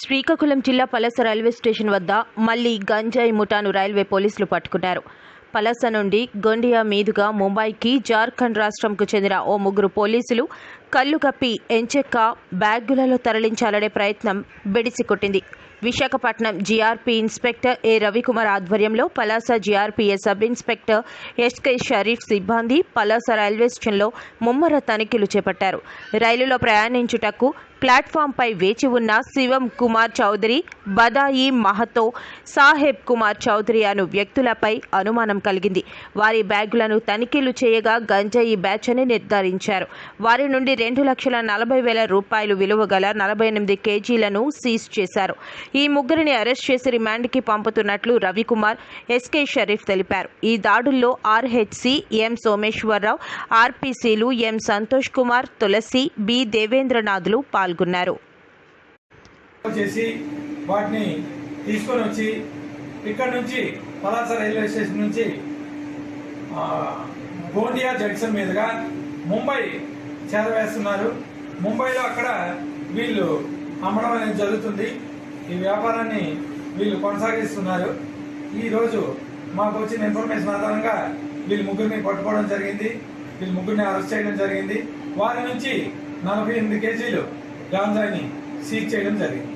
శ్రీకాకుళం జిల్లా పలస railway station వద్ద మళ్ళీ గంజాయి ముఠాను రైల్వే పోలీసులు పట్టుకున్నారు. పలస నుండి గొండియా మీదుగా ముంబైకి జార్ఖండ్ రాష్ట్రంకు చెందిన ఓ ముగ్గురు పోలీసులు కళ్ళు కప్పి ఎంచెక్క బ్యాగులలో తరలించాలనే ప్రయత్నం బెడిసి కొట్టింది. Visakhapatnam GRP inspector A Ravikumar ఆధ్వర్యంలో పలాస జీఆర్పీఏ సబ్ ఇన్స్పెక్టర్ ఎస్కే షరీఫ్ సిబ్బంది పలాస రైల్వే స్టేషన్లో ముమ్మర తనిఖీలు చేపట్టారు. రైలులో ప్రయాణించుటకు ప్లాట్ఫామ్పై వేచి ఉన్న శివం కుమార్ చౌదరి బదాయి మహతో సాహెబ్ కుమార్ చౌదరి అను వ్యక్తులపై అనుమానం కలిగింది. వారి బ్యాగులను తనిఖీలు చేయగా గంజాయి బ్యాచ్ అని నిర్ధారించారు. వారి నుండి రెండు లక్షల నలభై వేల రూపాయలు విలువ గల నలభై ఎనిమిది కేజీలను సీజ్ చేశారు. ఈ ముగ్గురిని అరెస్ట్ చేసి రిమాండ్కి పంపుతున్నట్లు రవికుమార్ ఎస్కే షరీఫ్ తెలిపారు. ఈ దాడుల్లో ఆర్హెచ్సి ఎం సోమేశ్వరరావు ఆర్పీసీలు ఎం సంతోష్ కుమార్ తులసి బి దేవేంద్రనాథ్లు పాల్గొన్నారు. చేసి వాటిని తీసుకొని వచ్చి ఇక్కడ నుంచి పలాస రైల్వే స్టేషన్ నుంచి గోండియా జంక్షన్ మీదుగా ముంబై చేరవేస్తున్నారు. ముంబైలో అక్కడ వీళ్ళు అమ్మడం అనేది జరుగుతుంది. ఈ వ్యాపారాన్ని వీళ్ళు కొనసాగిస్తున్నారు. ఈరోజు మాకు వచ్చిన ఇన్ఫర్మేషన్ ఆధారంగా వీళ్ళు ముగ్గురిని పట్టుకోవడం జరిగింది. వీళ్ళు ముగ్గురిని అరెస్ట్ చేయడం జరిగింది. వారి నుంచి నలభై ఎనిమిది కేజీలు గాంజాని సీజ్ చేయడం జరిగింది.